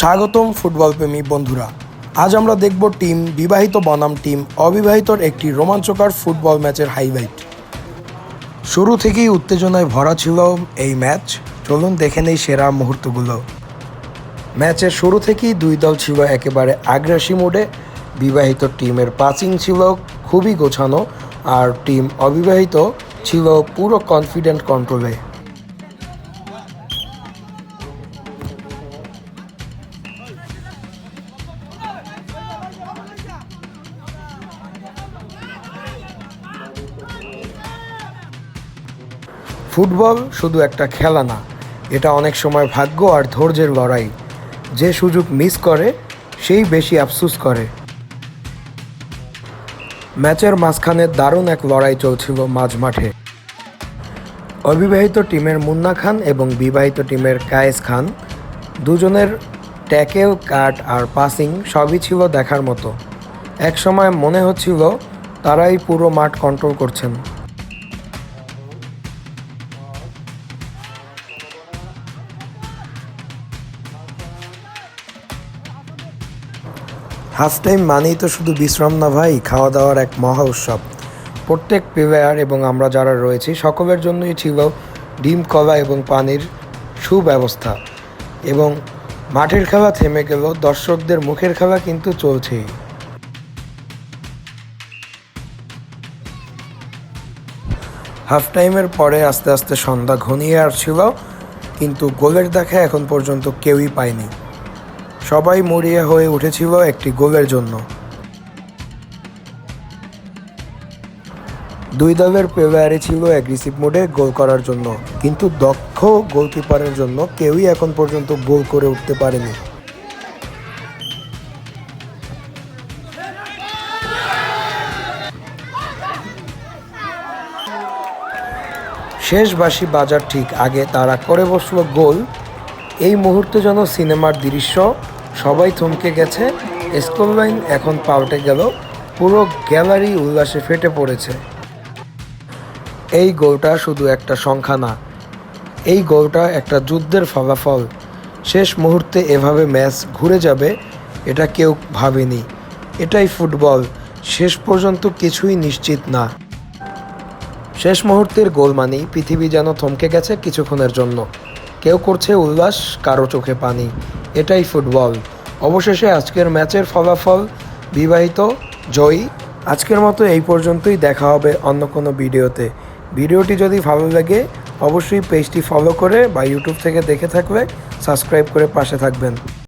স্বাগতম ফুটবল প্রেমী বন্ধুরা। আজ আমরা দেখব টিম বিবাহিত বনাম টিম অবিবাহিতর একটি রোমাঞ্চকর ফুটবল ম্যাচের হাইলাইট। শুরু থেকেই উত্তেজনায় ভরা ছিল এই ম্যাচ। চলুন দেখে নেই সেরা মুহূর্তগুলো। ম্যাচের শুরু থেকেই দুই দল ছিল একেবারে আগ্রাসী মোডে। বিবাহিত টিমের পাচিং ছিল খুবই গোছানো আর টিম অবিবাহিত ছিল পুরো কনফিডেন্ট কন্ট্রোলে ফুটবল শুধু একটা খেলা না, এটা অনেক সময় ভাগ্য আর ধৈর্যের লড়াই। যে সুযোগ মিস করে, সেই বেশি আফসুস করে। ম্যাচের মাঝখানে দারুণ এক লড়াই চলছিল মাঝ মাঠে অবিবাহিত টিমের মুন্না খান এবং বিবাহিত টিমের কায়েস খান দুজনের ট্যাকেল, কাট আর পাসিং সবই ছিল দেখার মতো। এক সময় মনে হচ্ছিল তারাই পুরো মাঠ কন্ট্রোল করছেন। হাফ টাইম মানেই তো শুধু বিশ্রাম না ভাই খাওয়া দাওয়ার এক মহা উৎসব। প্রত্যেক প্লেয়ার এবং আমরা যারা রয়েছি, সকলের জন্যই ছিল ডিম, কলা এবং পানির সুব্যবস্থা। এবং মাঠের খেলা থেমে গেল, দর্শকদের মুখের খেলা কিন্তু চলছেই। হাফ টাইমের পরে আস্তে আস্তে সন্ধ্যা ঘনিয়ে আসছিল, কিন্তু গোলের দেখা এখন পর্যন্ত কেউই পায়নি। সবাই মরিয়া হয়ে উঠেছিল একটি গোলের জন্য। দুই দলের প্লেয়ারই ছিল অ্যাগ্রেসিভ মোডে গোল করার জন্য। কিন্তু দক্ষ গোলকিপারের জন্য কেউই এখন পর্যন্ত গোল করে উঠতে পারেনি। শেষ বাসি বাজার ঠিক আগে তারা করে বসল গোল। এই মুহূর্তে যেন সিনেমার দৃশ্য সবাই থমকে গেছে। স্কুল লাইন এখন পাল্টে গেল। পুরো গ্যালারি উল্লাসে ফেটে পড়েছে। এই গোলটা শুধু একটা সংখ্যা না, এই গোলটা একটা যুদ্ধের ফলাফল। শেষ মুহূর্তে এভাবে ম্যাচ ঘুরে যাবে, এটা কেউ ভাবেনি। এটাই ফুটবল, শেষ পর্যন্ত কিছুই নিশ্চিত না। শেষ মুহূর্তের গোল মানেই পৃথিবী যেন থমকে গেছে কিছুক্ষণের জন্য। কেউ করছে উল্লাস, কারও চোখে পানি। এটাই ফুটবল। অবশেষে আজকের ম্যাচের ফলাফল বিবাহিত, জয়ী। আজকের মতো এই পর্যন্তই দেখা হবে অন্য কোনো ভিডিওতে। ভিডিওটি যদি ভালো লাগে, অবশ্যই পেজটি ফলো করে বা ইউটিউব থেকে দেখে থাকলে সাবস্ক্রাইব করে পাশে থাকবেন।